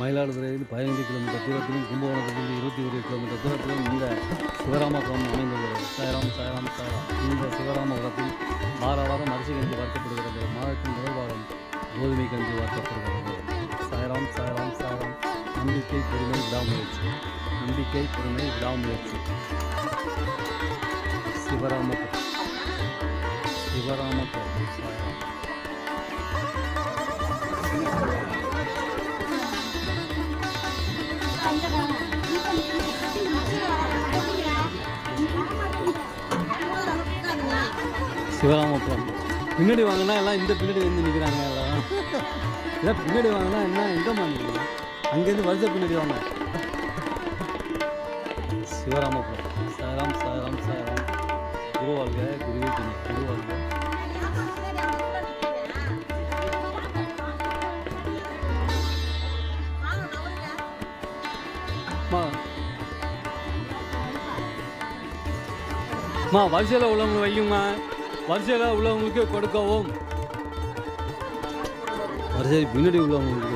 மயிலாடுதுறையில் பதினைந்து கிலோமீட்டர் தூரத்திலும் கும்பகோணத்திலிருந்து இருபத்தி ஒரு கிலோமீட்டர் தூரத்திலும் இந்த சிவராமபுரம் அமைந்துள்ளது. சாயராம் சாயராம் சாயராம். இந்த சிவராமபுரத்தில் வார வாரம் அரிசி கஞ்சி வார்க்கப்படுகிறது மாதத்தின் முதல் வாரம் கோதுமை கஞ்சி வார்க்கப்படுகிறது சாயராம் சாயராம் சாயராம். நம்பிக்கை பொறுமை விடாமுயற்சி. நம்பிக்கை பொறுமை விடாமுயற்சி. சிவராமபுரம். சிவராமபுரம். சாயராம். சிவராமபுரம் பின்னாடி வாங்கினா எல்லாம் இந்த பின்னாடி வந்து நிற்கிறாங்க எல்லாம். இதான் பின்னாடி வாங்கினா என்ன எங்கே மாட்டீங்க அங்கேருந்து வருஷ பின்னாடி வாங்க. சிவராமபுரம் சாராம் சாராம் சாராம். குருவாழ்க குருவே துணை. குருவாழ்க அம்மா. அம்மா வரிசையில் உள்ளவங்க வையுமா வரிசையில் உள்ளவங்களுக்கு கொடுக்கவும். வரிசையில் பின்னாடி உள்ளவங்களுக்கு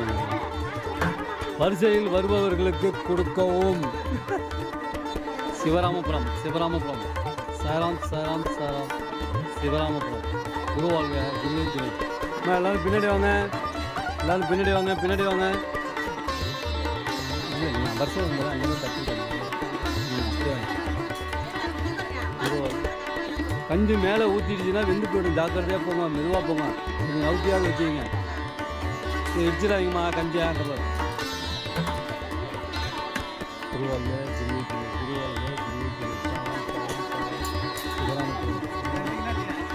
வரிசையில் வருபவர்களுக்கு கொடுக்கவும். சிவராமபுரம் சிவராமபுரம். சாராம் சாராம் சாராம். சிவராமபுரம். குருவாழ்க குருவே துணை எல்லோரும் எல்லாரும் பின்னாடி வாங்க. எல்லாரும் பின்னாடி வாங்க பின்னாடி வாங்க. இல்லை கஞ்சி மேலே ஊற்றிடுச்சுன்னா வெந்து போயிடும். ஜாக்கிரதையாக போங்க மெதுவாக போங்க. கொஞ்சம் நவுத்தியாக வச்சுக்கிங்க. இது இடிச்சிடாதீங்கம்மா கஞ்சியா? கபர் குருவால்ல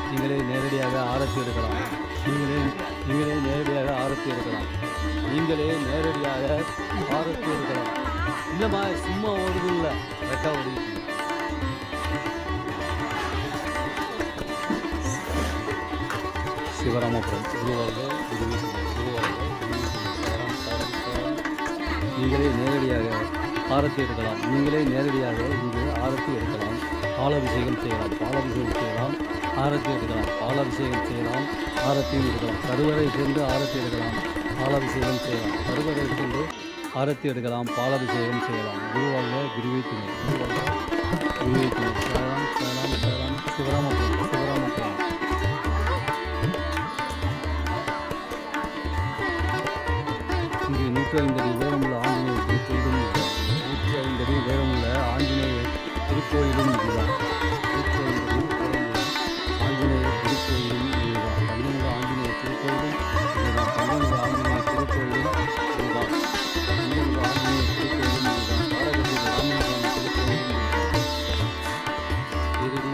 நீங்களே நேரடியாக ஆரத்தி எடுக்கலாம். நீங்களே நீங்களே நேரடியாக ஆரத்தி எடுக்கலாம். நீங்களே நேரடியாக ஆரத்தி எடுக்கலாம். இல்லைம்மா சும்மா ஓடுது இல்லை கரெக்டாக சிவராமபுரம். குருவாக நீங்களே நேரடியாக ஆரத்தி எடுக்கலாம். நீங்களே நேரடியாக இங்கு ஆரத்தி எடுக்கலாம். பாலாபிஷேகம் செய்யலாம். பாலாபிஷேகம் செய்யலாம். ஆரத்தி எடுக்கலாம். பாலாபிஷேகம் செய்யலாம். ஆரத்தியும் எடுக்கலாம். கருவறை சென்று ஆரத்தி எடுக்கலாம். பாலாபிஷேகம் செய்யலாம். கருவறை சென்று ஆரத்தி எடுக்கலாம். பாலாபிஷேகம் செய்யலாம். குருவாக குருவை துணை குருவாக குருவை துணை சேலாம் சேலாம் சேலாம் சிவராமபுரம். நூற்றி ஐந்தடி உயரமுள்ள ஆஞ்சநேயர் திருக்கோயிலும் நூற்றி ஐந்தடி உயரமுள்ள ஆஞ்சநேயர் திருக்கோயிலும் இதுதான் நூற்றி ஐந்தடி உயரமுள்ள ஆஞ்சநேயர் திருக்கோயிலும் இதுதான் ஆஞ்சநேயர் திருக்கோயிலும் இதுதான் ஆஞ்சநேயர் திருக்கோயிலும் இதுதான் ஆஞ்சநேயர் திருக்கோயிலும் இதுதான் ராமசாமி திருக்கோயிலும் இறுதி.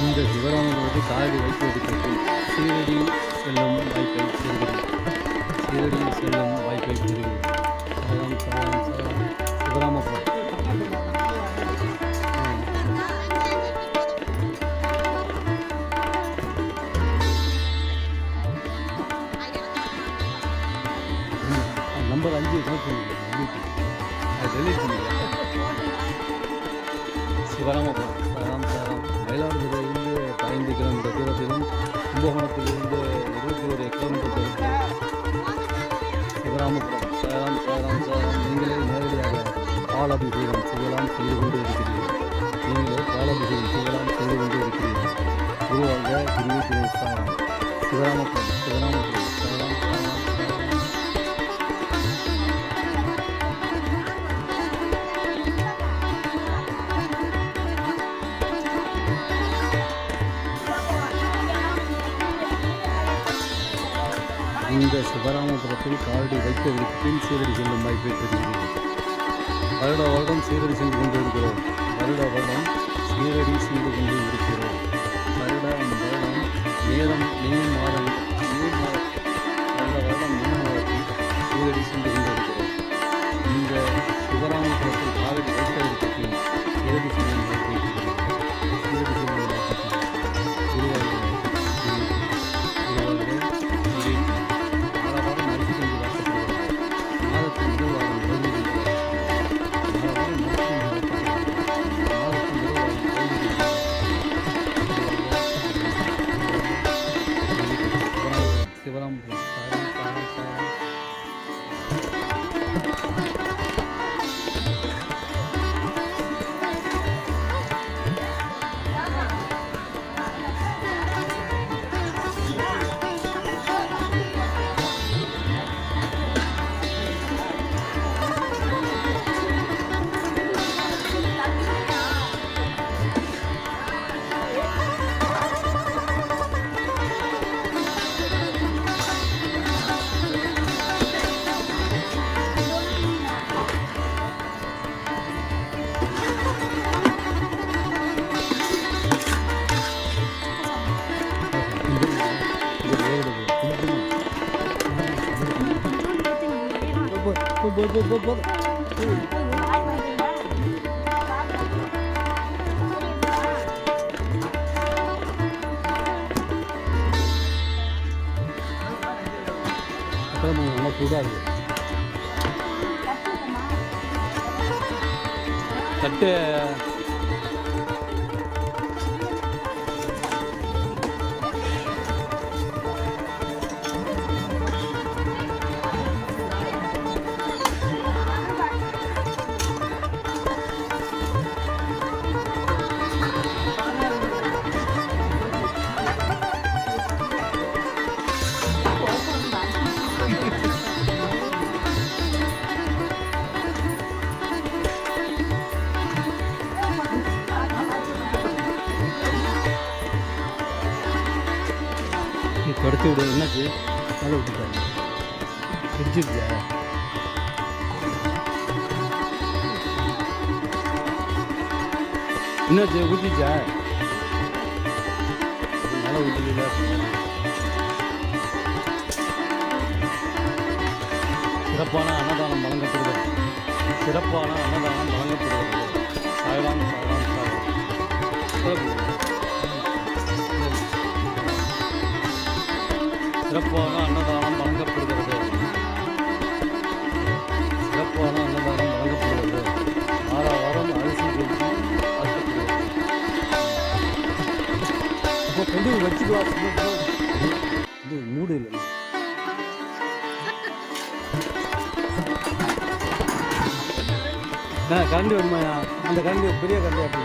இந்த சிவராமபுரத்தை காலடி வைப்பதற்கு சீரடி செல்லும் வாய்ப்பை பெறுகிறோம் சீரடி செல்லும் வாய்ப்பை பெறுகிறோம் சரணம் சரணம் சரணம். சிவராமபுரம். நம்பர் அஞ்சு நோட் பண்ணிக்கலாம் டெலிட் கும்பகோணத்திலிருந்து இருபத்தி ஒரு கிலோமீட்டர் கிராமப்புறம் சேலம் சேலம் சேலம் நீங்களே நேரடியாக பாலாபிஷேகம் செய்யலாம் செய்து கொண்டு இருக்கிறீர்கள். நீங்களே பாலாபிஷேகம் செய்யலாம் செய்து கொண்டு இருக்கிறீர்கள். குருவாக குருவி திரு சாரம். சிவராமபுரம் சிவராமபுரம். இந்த சிவராமபுரத்தில் காலடி வைத்தவருக்கு பின் சீரடி செல்லும் வாய்ப்பை பெறுகிறீர்கள் வருட வருடம் சீரடி சென்று கொண்டு இருக்கிறோம் வருட வருடம் சீரடி சென்று கொண்டு இருக்கிறோம். போ, போ, போ, போ, போ, போ. அப்புறம் நல்லா சூடாக இருக்குது தட்டு தொடச்சி விடு. என்னாச்சு மேலே விட்டுட்டாரு பிடிச்சிருச்சா என்னாச்சு ஊற்றிச்சா மேலே ஊற்றில சிறப்பான அன்னதானம் வழங்கப்படுகிறது. சிறப்பான அன்னதானம் வழங்கப்படுகிறது. சாயலாம் சாயலாம் சாயலாம் சிறப்பான அன்னதானம் வழங்கப்படுகிறது. சிறப்பான அன்னதானம் வழங்கப்படுகிறது. வார வாரம் அரிசி கொடுத்து அறுக்கப்படுகிறது இப்போ கொண்டு வச்சுக்கலாம். இது மூடு இல்லை கரண்டி வருமாயா அந்த கரண்டி பெரிய கரண்டி அப்படி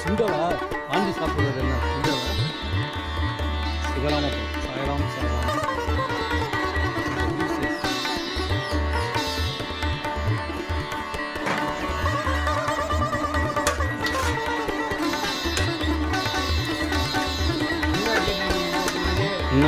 சுண்டலா வாங்கி சாப்பிடுறது என்ன சுண்டலா சிவராமபுரம் சாயராம் சாயராம் என்ன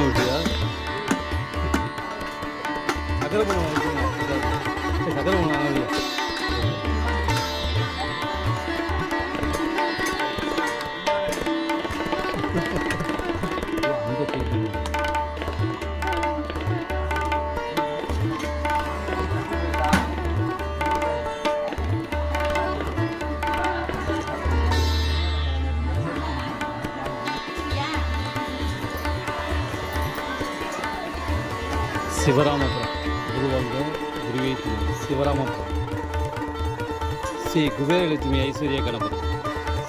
சிவராமபுரம். குருவாங்க குருவே சிவராமபுரம். ஸ்ரீ குபேரலட்சுமி ஐஸ்வர்ய கணபதி.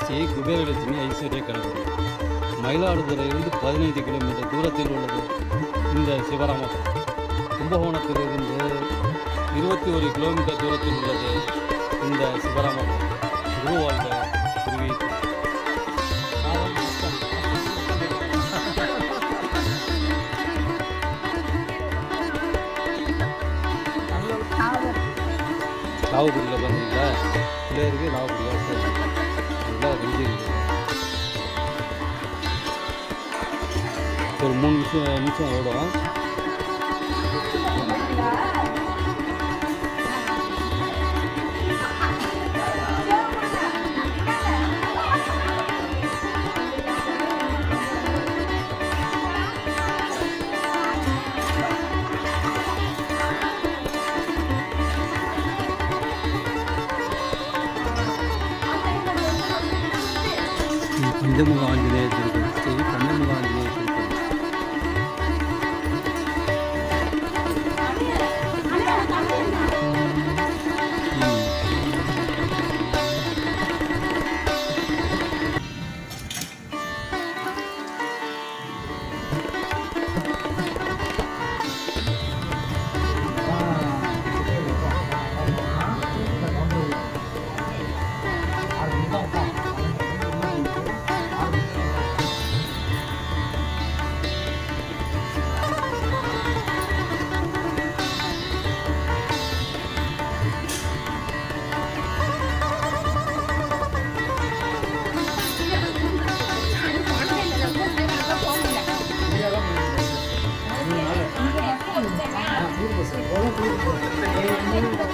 ஸ்ரீ குபேரலட்சுமி ஐஸ்வர்ய கணபதி. மயிலாடுதுறையிலிருந்து பதினைந்து கிலோமீட்டர் தூரத்தில் உள்ளது இந்த சிவராமபுரம். கும்பகோணத்திலிருந்து இருபத்தி ஒரு கிலோமீட்டர் தூரத்தில் உள்ளது இந்த சிவராமபுரம். குருவாழ்க லாவபுரியில் பார்த்தீங்களா? பிள்ளையருக்கு இருக்கு லாவபுரியா நல்லா ஒரு மூணு நிமிஷம் நிமிஷம் ஓடும். Şimdi Muğla'ya gidelim. Thank you.